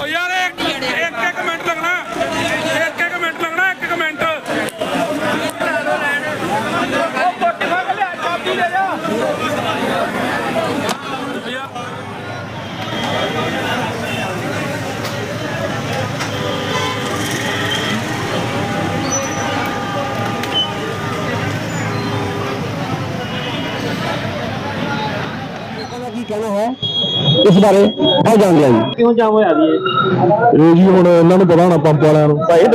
ਓ ਯਾਰ ਇੱਕ ਇੱਕ ਇੱਕ ਮਿੰਟ ਲੱਗਣਾ। ਇੱਕ ਇੱਕ ਮਿੰਟ ਲੱਗਣਾ, ਇੱਕ ਇੱਕ ਮਿੰਟ। ਕੀ ਕਹਿਣਾ ਹੈ? ਇਸ ਬਾਰੇ ਬਹੁਤ ਜਾਣ ਲਿਆ ਜੀ। ਕਿਉਂ ਜਾਮ ਹੋਇਆ ਜੀ ਇਹ? ਇਹ ਜੀ ਹੁਣ ਇਹਨਾਂ ਨੂੰ ਪਤਾ ਹੋਣਾ ਪੰਪ ਵਾਲਿਆਂ ਨੂੰ। ਭਾਈ ਇਹ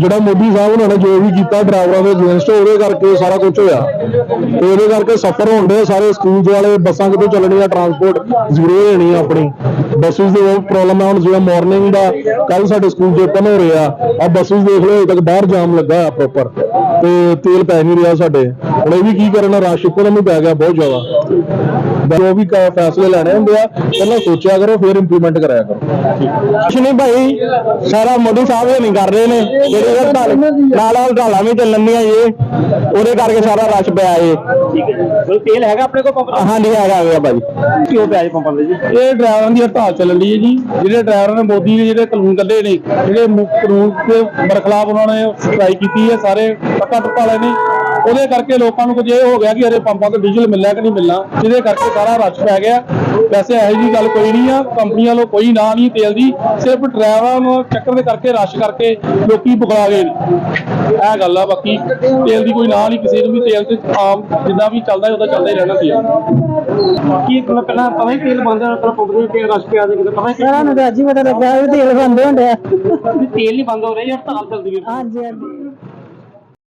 ਜਿਹੜਾ ਮੋਦੀ ਸਾਹਿਬ ਉਹਨਾਂ ਨੇ ਜੋ ਵੀ ਕੀਤਾ ਡਰਾਈਵਰਾਂ ਦੇ ਅਗੇਂਸਟ ਉਹਦੇ ਕਰਕੇ ਸਾਰਾ ਕੁਝ ਹੋਇਆ। ਤੇ ਉਹਦੇ ਕਰਕੇ ਸਫਰ ਹੁੰਦੇ ਸਾਰੇ ਸਕੂਲ ਵਾਲੇ ਬੱਸਾਂ ਕਿਤੇ ਚੱਲਣੀਆਂ ਟਰਾਂਸਪੋਰਟ ਜ਼ੀਰੋ ਹੋ ਜਾਣੀ ਆ ਆਪਣੀ। ਬੱਸਿਸ ਦੀ ਬਹੁਤ ਪ੍ਰੋਬਲਮ ਹੈ ਹੁਣ ਜਿਵੇਂ ਮਾਰਨਿੰਗ ਦਾ ਕੱਲ ਸਾਡੇ ਸਕੂਲ ਦੇ ਓਪਨ ਹੋ ਰਹੇ ਆ ਆ ਬੱਸਿਸ ਦੇਖ ਲਓ ਹਜੇ ਤੱਕ ਬਾਹਰ ਜਾਮ ਲੱਗਾ ਆ ਪ੍ਰੋਪਰ ਤੇ ਤੇਲ ਪੈ ਨਹੀਂ ਰਿਹਾ ਸਾਡੇ। ਹੁਣ ਇਹ ਵੀ ਕੀ ਕਰਨ ਰਸ਼ ਇੱਕੋ ਵੀ ਪੈ ਗਿਆ ਬਹੁਤ ਜ਼ਿਆਦਾ। ਜੋ ਵੀ ਕ- ਫੈਸਲੇ ਲੈਣੇ ਹੁੰਦੇ ਆ। ਪਹਿਲਾਂ ਸੋਚਿਆ ਕਰੋ ਫਿਰ ਇੰਪਲੀਮੈਂਟ ਕਰਾਇਆ ਕਰੋ। ਕੁਛ ਨਹੀਂ ਭਾਈ ਸਾਰਾ ਮੋਦੀ ਸਾਹਿਬ ਇਹ ਨਹੀਂ ਕਰ ਰਹੇ ਨੇ। ਜਿਹੜੇ ਨਾਲ ਨਾਲ ਢਾਲਾਂ ਵੀ ਚੱਲਣ ਦੀਆਂ ਇਹ ਉਹਦੇ ਕਰਕੇ ਸਾਰਾ ਰਸ਼ ਪਿਆ ਏ ਠੀਕ ਹੈ ਜੀ। ਤੇਲ ਹੈਗਾ ਆਪਣੇ ਕੋਲ ਪੰਪ ਹਾਂਜੀ ਹੈਗਾ ਹੈਗਾ ਭਾਈ। ਕਿਉਂ ਪਿਆ ਜੀ ਪੰਪਾਂ ਦੇ ਜੀ? ਇਹ ਡਰਾਈਵਰਾਂ ਦੀ ਹੜਤਾਲ ਚੱਲਣ ਦੀ ਹੈ ਜੀ। ਜਿਹੜੇ ਡਰਾਈਵਰਾਂ ਨੇ ਮੋਦੀ ਨੇ ਜਿਹੜੇ ਕਾਨੂੰਨ ਕੱਢੇ ਨੇ ਜਿਹੜੇ ਕਾਨੂੰਨ ਦੇ ਬਰਖਲਾਫ ਉਹਨਾਂ ਨੇ ਸਟ੍ਰਾਈਕ ਕੀਤੀ ਹੈ ਸਾਰੇ ਪੱਕਾ ਟੁੱਪਾ ਵਾਲੇ ਨੇ। ਉਹਦੇ ਕਰਕੇ ਲੋਕਾਂ ਨੂੰ ਕੁਝ ਇਹ ਹੋ ਗਿਆ ਕਿ ਹਰੇ ਪੰਪਾਂ ਤੇ ਡੀਜ਼ਲ ਮਿਲਣਾ ਕਿ ਨਹੀਂ ਮਿਲਣਾ ਜਿਹਦੇ ਕਰਕੇ ਸਾਰਾ ਰਸ਼ ਪੈ ਗਿਆ। ਵੈਸੇ ਇਹੋ ਜੀ ਗੱਲ ਕੋਈ ਨਹੀਂ ਆ ਕੰਪਨੀਆਂ ਵੱਲੋਂ ਕੋਈ ਨਾ ਨਹੀਂ ਤੇਲ ਦੀ ਸਿਰਫ ਡਰਾਈਵਰਾਂ ਨੂੰ ਚੱਕਰ ਦੇ ਕਰਕੇ ਰਸ਼ ਕਰਕੇ ਲੋਕੀ ਬੁਖਲਾ ਗਏ ਇਹ ਗੱਲ ਆ ਬਾਕੀ ਤੇਲ ਦੀ ਕੋਈ ਨਾ ਨਹੀਂ ਕਿਸੇ ਨੂੰ ਵੀ ਤੇਲ ਤੇ ਆਮ ਜਿੱਦਾਂ ਵੀ ਚੱਲਦਾ ਉਹਦਾ ਚੱਲਦਾ ਹੀ ਰਹਿਣਾ ਤੇਲ। ਕੀ ਮਤਲਬ ਪਹਿਲਾਂ ਪਤਾ ਹੀ ਤੇਲ ਬੰਦ ਹੋਇਆ ਪੰਪ ਦੇ ਤੇਲ ਰਸ਼ ਪਿਆ ਦੇ ਕਿਤੇ ਪਤਾ ਹੀ ਸਾਰਾ ਨੂੰ ਤਾਂ ਅੱਜ ਹੀ ਪਤਾ ਲੱਗਾ ਵੀ ਤੇਲ ਬੰਦ ਹੋਣ ਡਿਆ। ਤੇਲ ਨਹੀਂ ਬੰਦ ਹੋ ਰਿਹਾ ਹੜਤਾਲ ਚੱਲਦੀ ਹੈ। ਹਾਂਜੀ ਹਾਂਜੀ।